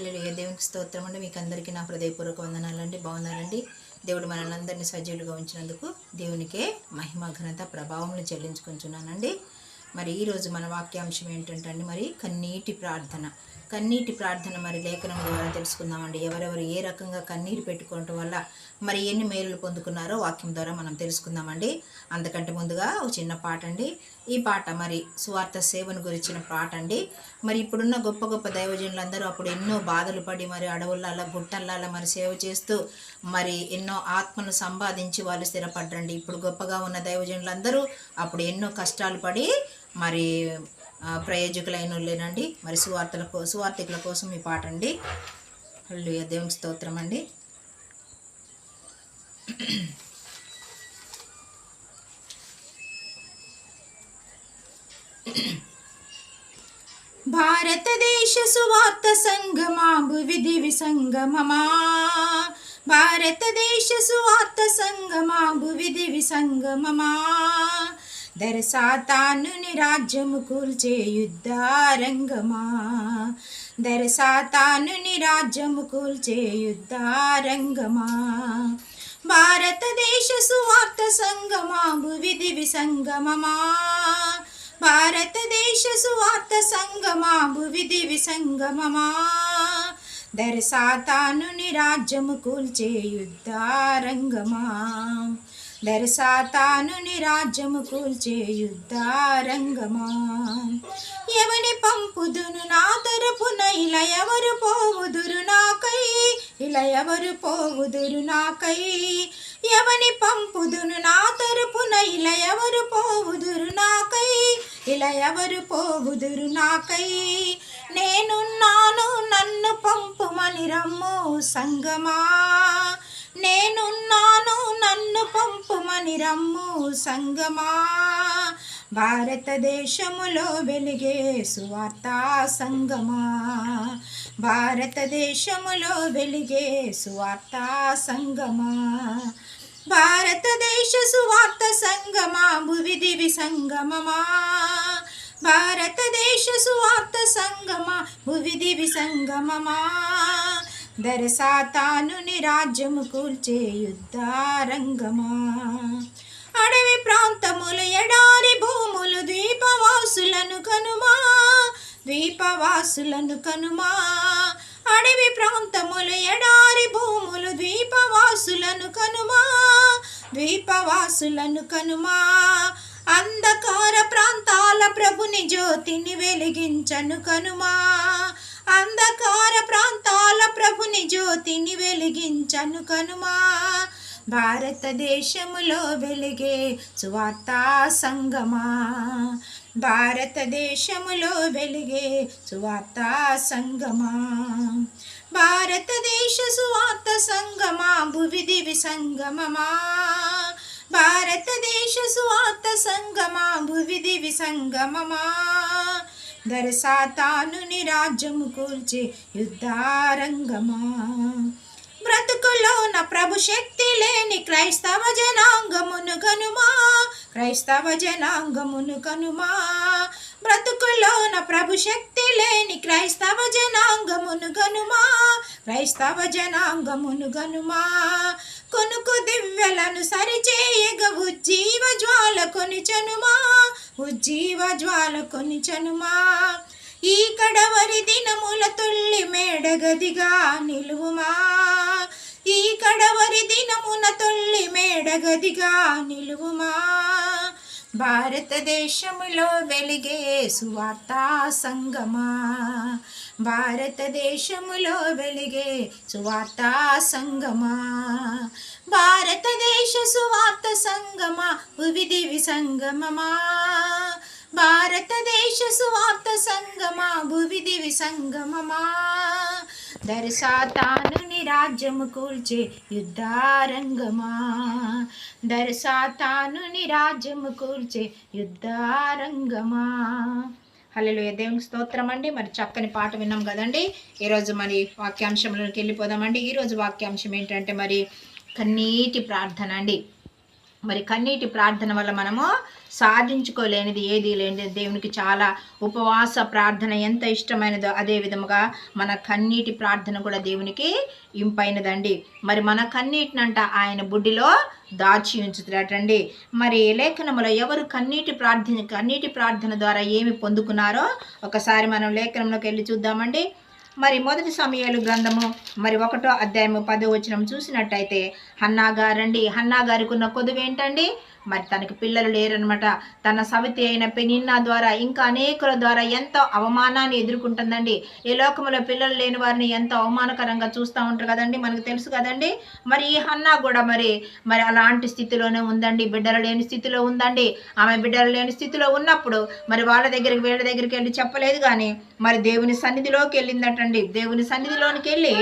Hello దేవునికి స్తోత్రం అండి. మీకు అందరికీ నా హృదయపూర్వక వందనాలండి. బాగున్నారండి. దేవుడు మనల్ని అందరినీ సజీవులుగా ఉంచినందుకు దేవునికే మహిమ ఘనత ప్రభావం చెల్లించుకుంటున్నానండి. మరి ఈరోజు మన వాక్యాంశం ఏంటంటే అండి మరి కన్నీటి ప్రార్థన. కన్నీటి ప్రార్థన మరి లేఖనం ద్వారా తెలుసుకుందామండి. ఎవరెవరు ఏ రకంగా కన్నీరు పెట్టుకోవటం వల్ల మరి ఎన్ని మేలులు పొందుకున్నారో వాక్యం ద్వారా మనం తెలుసుకుందామండి. అంతకంటే ముందుగా ఒక చిన్న పాట అండి ఈ పాట మరి సువార్త సేవను గురించిన పాట అండి మరి ఇప్పుడున్న గొప్ప గొప్ప దైవజనులందరూ అప్పుడు ఎన్నో బాధలు పడి మరి అడవులలో గుట్టలలో మరి సేవ చేస్తూ మరి ఎన్నో ఆత్మను సంపాదించి వాళ్ళు స్థిరపడ్డండి ఇప్పుడు గొప్పగా ఉన్న దైవజనులందరూ అప్పుడు ఎన్నో కష్టాలు పడి మరి ప్రయోజకులైన లేనండి మరి సువార్తల కో సువార్థికుల కోసం ఈ పాట అండి. హల్లెలూయా. స్తోత్రం అండి. భారతదేశ సువార్త సంగమా భువిధి విసంగమమా భారతదేశ సువార్త సంగమా భువిధి విసంగమమా దరసాతాను రాజ్యము కూల్చే యుద్ధారంగమా దరసాతాను రాజ్యము కూల్చే యుద్ధారంగమా భారతదేశ సువార్త సంగమా? భువిధి విసంగమమా భారతదేశ సువార్త సంగమా? భువిధి విసంగమమా దరసాతాను రాజ్యము కూల్చే యుద్ధారంగమా దరసాతాను రాజ్యము కూల్చే యుద్ధారంగమా? ఎవని పంపుదును నా తరపున? ఇలా ఎవరు పోవుదురు నాకై? ఇలా ఎవరు పోవుదురు నాకై? ఎవని పంపుదును నా తరపున? ఇలా ఎవరు పోవుదురు నాకై? ఇలా ఎవరు పోవుదురు నాకై? నేనున్నాను నన్ను పంపుమని రమ్ము సంగమా? నేనున్నాను నన్ను పంపుమని రమ్ము సంగమా. భారతదేశములో వెలిగే సువార్తా సంగమా. భారతదేశములో వెలిగే సువార్తా సంగమా. భారతదేశ సువార్త సంగమా భువిధి విసంగమమా భారతదేశ సువార్త సంగమా భువిధి విసంగమమా దరసాతానుని రాజ్యము కూల్చే యుద్ధారంగమా? అడవి ప్రాంతములు ఎడారి భూములు ద్వీపవాసులను కనుమా? ద్వీపవాసులను కనుమా? అడవి ప్రాంతములు ఎడారి భూములు ద్వీపవాసులను కనుమా? ద్వీపవాసులను కనుమా? అంధకార ప్రాంతాల ప్రభుని జ్యోతిని వెలిగించను కనుమా? అంధకార ప్రాంతాల ప్రభుని జ్యోతిని వెలిగించను కనుమా. భారతదేశములో వెలిగే సువార్తా సంగమా. భారతదేశములో వెలిగే సువార్తా సంగమా. భారతదేశ సువార్త సంగమా భువిధి విసంగమమా భారతదేశ సువార్త సంగమా భువిధి విసంగమమా దరసాతాను రాజ్యము కూల్చే యుద్ధారంగమా? బ్రతుకులోన ప్రభు శక్తి లేని క్రైస్తవ జనాంగమును కనుమా? క్రైస్తవ జనాంగమును కనుమా? బ్రతుకులోన ప్రభు శక్తి లేని క్రైస్తవ జనాంగమును గనుమా క్రైస్తవ జనాంగమును గనుమా. కొనుకు దివ్యలను సరిచేయగ ఉజ్జీవ జ్వాల కొనిచనుమా ఉజ్జీవ జ్వాల కొనిచనుమా ఈ కడవరి దినముల తొల్లి మేడగదిగా నిలువుమా. ఈ కడవరి దినమున తొల్లి మేడగదిగా నిలువుమా. భారతదేశములో వెలిగే సువార్తా సంగమా. భారతదేశములో వెలిగే సువార్తా సంగమా. భారతదేశ సువార్త సంగమా ఉవిధి విసంగమమా భారతదేశ సువార్త సంగమా భువిధి విసంగమమా దర్శాతాను రాజ్యము కూల్చే యుద్ధారంగమా. దర్శాతాను రాజ్యము కూల్చే యుద్ధారంగమా. హలో దేవుని స్తోత్రం అండి మరి చక్కని పాట విన్నాం కదండి. ఈరోజు మరి వాక్యాంశంలోకి వెళ్ళిపోదామండి. ఈరోజు వాక్యాంశం ఏంటంటే మరి కన్నీటి ప్రార్థన అండి. మరి కన్నీటి ప్రార్థన వల్ల మనము సాధించుకోలేనిది ఏది లేనిది దేవునికి చాలా ఉపవాస ప్రార్థన ఎంత ఇష్టమైనదో అదే విధముగా మన కన్నీటి ప్రార్థన కూడా దేవునికి ఇంపైనదండి. మరి మన కన్నీటినంట ఆయన బుడ్డిలో దాచి ఉంచుతున్నటండి మరి లేఖనములో ఎవరు కన్నీటి ప్రార్థన కన్నీటి ప్రార్థన ద్వారా ఏమి పొందుకున్నారో ఒకసారి మనం లేఖనంలోకి వెళ్ళి చూద్దామండి. మరి మొదటి సమయాలు గ్రంథము మరి ఒకటో అధ్యాయము పదో వచనం చూసినట్టయితే హన్నా గారండి హన్నా గారికి ఉన్న కొదువు ఏంటండి మరి తనకి పిల్లలు లేరనమాట తన సవితి అయిన పెనిన్నా ద్వారా ఇంకా అనేకుల ద్వారా ఎంతో అవమానాన్ని ఎదుర్కొంటుందండి. ఈ లోకంలో పిల్లలు లేని వారిని ఎంతో అవమానకరంగా చూస్తూ ఉంటారు కదండి. మనకు తెలుసు కదండి. మరి ఈ హన్నా కూడా మరి మరి అలాంటి స్థితిలోనే ఉందండి. బిడ్డలు లేని స్థితిలో ఉందండి. ఆమె బిడ్డలు లేని స్థితిలో ఉన్నప్పుడు మరి వాళ్ళ దగ్గరికి వీళ్ళ దగ్గరికి వెళ్ళి చెప్పలేదు కానీ మరి దేవుని సన్నిధిలోకి వెళ్ళిందటండి. దేవుని సన్నిధిలోనికి వెళ్ళి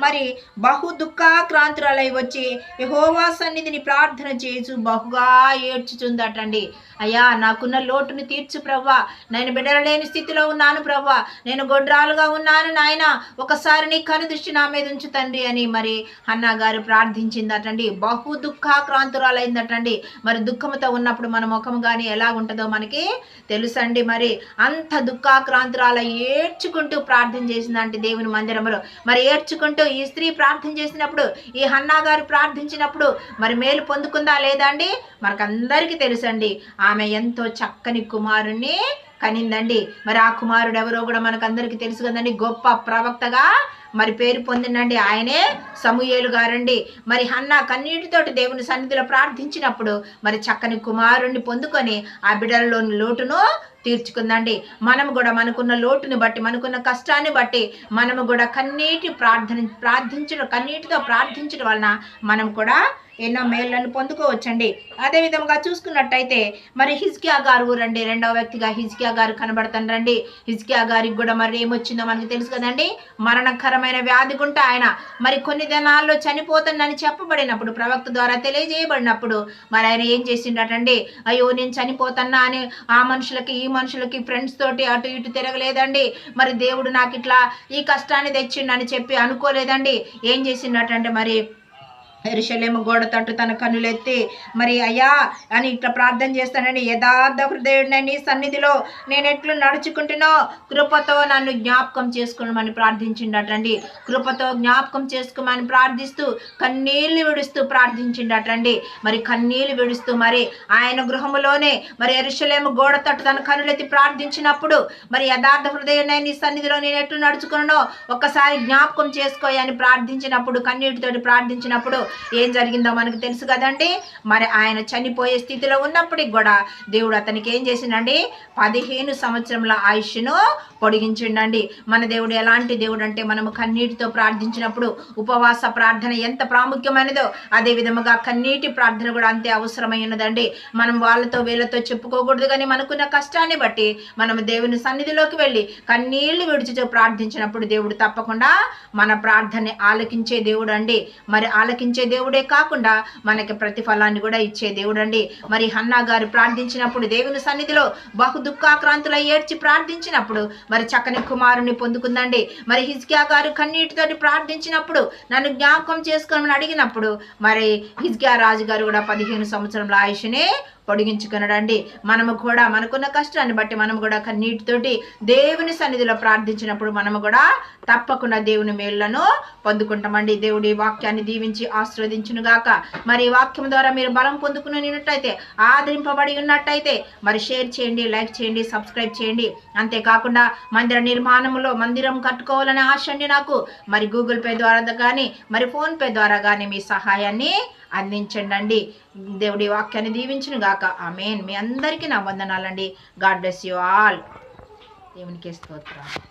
మరి బహు దుఃఖాక్రాంతురాలై వచ్చి యహోవా సన్నిధిని ప్రార్థన చేసు బహుగా ఏడ్చుచుందటండి. అయ్యా నాకున్న లోటును తీర్చు ప్రవ్వా. నేను బిడరలేని స్థితిలో ఉన్నాను ప్రవ్వా. నేను గొడ్రాలుగా ఉన్నాను నాయన. ఒకసారి నీ కను దృష్టి నా మీద ఉంచు తండ్రి అని మరి అన్నా గారు ప్రార్థించిందటండి. బహు దుఃఖాక్రాంతురాలైందటండి. మరి దుఃఖంతో ఉన్నప్పుడు మన ముఖం కానీ ఎలా ఉంటుందో మనకి తెలుసండి మరి. అంత దుఃఖాక్రాంతురాల ఏడ్చుకుంటూ ప్రార్థన చేసిందంటే దేవుని మందిరంలో మరి ఏడ్చుకుంటూ ఈ స్త్రీ ప్రార్థన చేసినప్పుడు ఈ హన్నా గారు ప్రార్థించినప్పుడు మరి మేలు పొందుకుందా లేదా అండి? మనకందరికీ తెలుసండి. ఆమె ఎంతో చక్కని కుమారుణ్ణి కనిందండి. మరి ఆ కుమారుడు ఎవరో కూడా మనకందరికీ తెలుసు కదండి. గొప్ప ప్రవక్తగా మరి పేరు పొందినండి ఆయనే సమూయేలు గారండి. మరి హన్న కన్నీటితోటి దేవుని సన్నిధిలో ప్రార్థించినప్పుడు మరి చక్కని కుమారుణ్ణి పొందుకొని ఆ బిడ్డలలోని లోటును తీర్చుకుందండి. మనం కూడా మనకున్న లోటుని బట్టి మనకున్న కష్టాన్ని బట్టి మనము కూడా కన్నీటి ప్రార్థన ప్రార్థించడం కన్నీటితో ప్రార్థించడం వలన మనం కూడా ఎన్నో మేళ్ళను పొందుకోవచ్చండి. అదే విధంగా చూసుకున్నట్టయితే మరి హిజ్కియా గారు ఊరండి రెండవ వ్యక్తిగా హిజ్కియా గారు కనబడుతుండ్రండి హిజ్కియా గారికి కూడా మరి ఏమొచ్చిందో మనకు తెలుసు కదండి? మరణకరమైన వ్యాధి గుంట ఆయన. మరి కొన్ని దినాల్లో చనిపోతుందని చెప్పబడినప్పుడు ప్రవక్త ద్వారా తెలియజేయబడినప్పుడు మరి ఆయన ఏం చేసిండటండి? అయ్యో నేను చనిపోతున్నా అని ఆ మనుషులకి ఈ మనుషులకి ఫ్రెండ్స్ తోటి అటు ఇటు తిరగలేదండి. మరి దేవుడు నాకు ఇట్లా ఈ కష్టాన్ని తెచ్చిండని చెప్పి అనుకోలేదండి. ఏం చేసిండటంటే మరి ఎరుషలేము గోడ తట్టు తన కన్నులెత్తి మరి అయ్యా అని ఇట్లా ప్రార్థన చేస్తానని యథార్థ హృదయుడిని నీ సన్నిధిలో నేను ఎట్లు నడుచుకుంటున్నో కృపతో నన్ను జ్ఞాపకం చేసుకోమని ప్రార్థించిండటండి. కృపతో జ్ఞాపకం చేసుకోమని ప్రార్థిస్తూ కన్నీళ్ళు విడుస్తూ ప్రార్థించిండటండి. మరి కన్నీళ్ళు విడుస్తూ మరి ఆయన గృహములోనే మరి ఎరుషలేము గోడ తట్టు తన కన్నులెత్తి ప్రార్థించినప్పుడు మరి యథార్థ హృదయుడిని నీ సన్నిధిలో నేను ఎట్లు నడుచుకున్నానో ఒక్కసారి జ్ఞాపకం చేసుకోయని ప్రార్థించినప్పుడు కన్నీటితోటి ప్రార్థించినప్పుడు ఏం జరిగిందో మనకు తెలుసు కదండి. మరి ఆయన చనిపోయే స్థితిలో ఉన్నప్పటికి కూడా దేవుడు అతనికి ఏం చేసిండండి? పదిహేను సంవత్సరముల ఆయుష్ను పొడిగించిండండి. మన దేవుడు ఎలాంటి దేవుడు అంటే మనము కన్నీటితో ప్రార్థించినప్పుడు ఉపవాస ప్రార్థన ఎంత ప్రాముఖ్యమైనదో అదే విధముగా కన్నీటి ప్రార్థన కూడా అంతే అవసరమైనదండి మనం వాళ్ళతో వీళ్ళతో చెప్పుకోకూడదు కానీ మనకున్న కష్టాన్ని బట్టి మనం దేవుని సన్నిధిలోకి వెళ్ళి కన్నీళ్ళు విడిచితో ప్రార్థించినప్పుడు దేవుడు తప్పకుండా మన ప్రార్థనని ఆలకించే దేవుడు అండి మరి ఆలకించే దేవుడే కాకుండా మనకి ప్రతిఫలాన్ని కూడా ఇచ్చే దేవుడు అండి మరి హన్నా గారు ప్రార్థించినప్పుడు దేవుని సన్నిధిలో బహు దుఃఖాక్రాంతుల ఏడ్చి ప్రార్థించినప్పుడు మరి చక్కని కుమారుని పొందుకుందండి. మరి హిజ్కియా గారు కన్నీటితోటి ప్రార్థించినప్పుడు నన్ను జ్ఞాపకం చేసుకోమని అడిగినప్పుడు మరి హిజ్కియా రాజు గారు కూడా పదిహేను సంవత్సరంలో ఆయుషనే పొడిగించుకునడండి. మనము కూడా మనకున్న కష్టాన్ని బట్టి మనము కూడా కన్నీటితోటి దేవుని సన్నిధిలో ప్రార్థించినప్పుడు మనము కూడా తప్పకుండా దేవుని మేళ్ళను పొందుకుంటామండి. దేవుడి వాక్యాన్ని దీవించి ఆశీర్వదించును గాక మరి వాక్యం ద్వారా మీరు బలం పొందుకున్నట్టయితే ఆదరింపబడి ఉన్నట్టయితే మరి షేర్ చేయండి లైక్ చేయండి సబ్స్క్రైబ్ చేయండి. అంతేకాకుండా మందిర నిర్మాణంలో మందిరం కట్టుకోవాలనే ఆశ అండి నాకు. మరి గూగుల్ పే ద్వారా కానీ మరి ఫోన్పే ద్వారా కానీ మీ సహాయాన్ని అందించండి దేవుడి వాక్యాన్ని దీవించును గాక ఆమెన్. మీ అందరికీ నా వందనాలండి. God bless you all. దేవునికి స్తోత్రం.